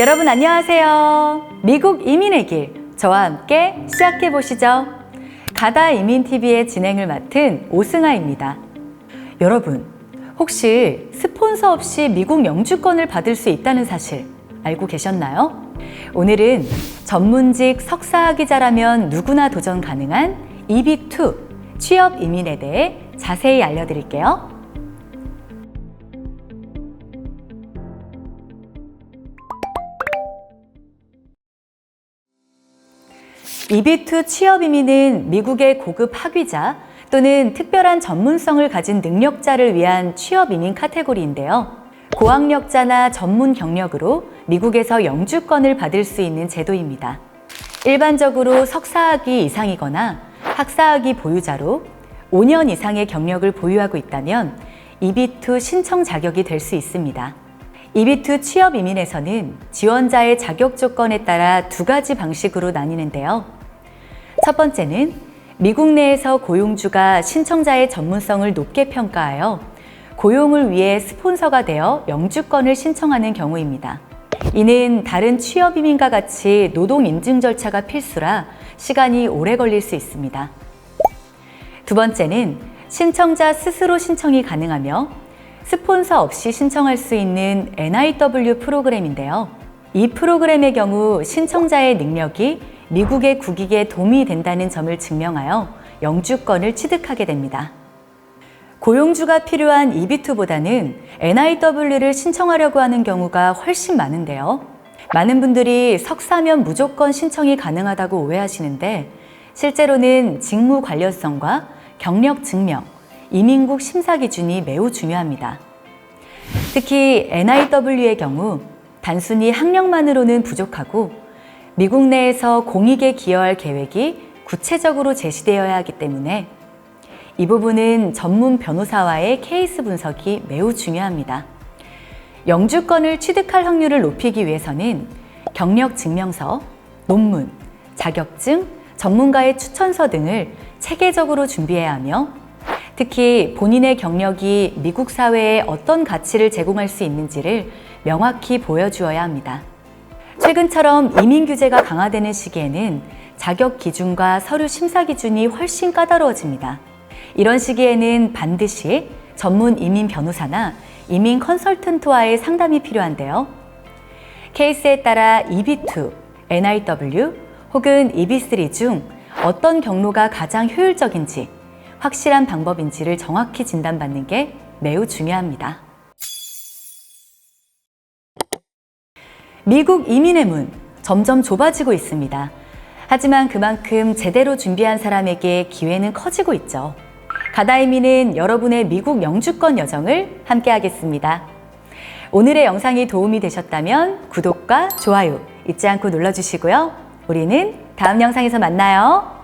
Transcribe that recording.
여러분 안녕하세요. 미국 이민의 길 저와 함께 시작해 보시죠. 가다 이민 TV의 진행을 맡은 오승아입니다. 여러분 혹시 스폰서 없이 미국 영주권을 받을 수 있다는 사실 알고 계셨나요? 오늘은 전문직 석사학위자라면 누구나 도전 가능한 EB2 취업 이민에 대해 자세히 알려드릴게요. EB2 취업 이민은 미국의 고급 학위자 또는 특별한 전문성을 가진 능력자를 위한 취업 이민 카테고리인데요. 고학력자나 전문 경력으로 미국에서 영주권을 받을 수 있는 제도입니다. 일반적으로 석사학위 이상이거나 학사학위 보유자로 5년 이상의 경력을 보유하고 있다면 EB2 신청 자격이 될 수 있습니다. EB2 취업 이민에서는 지원자의 자격 조건에 따라 두 가지 방식으로 나뉘는데요. 첫 번째는 미국 내에서 고용주가 신청자의 전문성을 높게 평가하여 고용을 위해 스폰서가 되어 영주권을 신청하는 경우입니다. 이는 다른 취업 이민과 같이 노동 인증 절차가 필수라 시간이 오래 걸릴 수 있습니다. 두 번째는 신청자 스스로 신청이 가능하며 스폰서 없이 신청할 수 있는 NIW 프로그램인데요. 이 프로그램의 경우 신청자의 능력이 미국의 국익에 도움이 된다는 점을 증명하여 영주권을 취득하게 됩니다. 고용주가 필요한 EB2보다는 NIW를 신청하려고 하는 경우가 훨씬 많은데요. 많은 분들이 석사면 무조건 신청이 가능하다고 오해하시는데 실제로는 직무 관련성과 경력 증명, 이민국 심사 기준이 매우 중요합니다. 특히 NIW의 경우 단순히 학력만으로는 부족하고 미국 내에서 공익에 기여할 계획이 구체적으로 제시되어야 하기 때문에 이 부분은 전문 변호사와의 케이스 분석이 매우 중요합니다. 영주권을 취득할 확률을 높이기 위해서는 경력 증명서, 논문, 자격증, 전문가의 추천서 등을 체계적으로 준비해야 하며 특히 본인의 경력이 미국 사회에 어떤 가치를 제공할 수 있는지를 명확히 보여주어야 합니다. 최근처럼 이민 규제가 강화되는 시기에는 자격 기준과 서류 심사 기준이 훨씬 까다로워집니다. 이런 시기에는 반드시 전문 이민 변호사나 이민 컨설턴트와의 상담이 필요한데요. 케이스에 따라 EB2, NIW 혹은 EB3 중 어떤 경로가 가장 효율적인지 확실한 방법인지를 정확히 진단받는 게 매우 중요합니다. 미국 이민의 문 점점 좁아지고 있습니다. 하지만 그만큼 제대로 준비한 사람에게 기회는 커지고 있죠. 가다이민은 여러분의 미국 영주권 여정을 함께 하겠습니다. 오늘의 영상이 도움이 되셨다면 구독과 좋아요 잊지 않고 눌러주시고요. 우리는 다음 영상에서 만나요.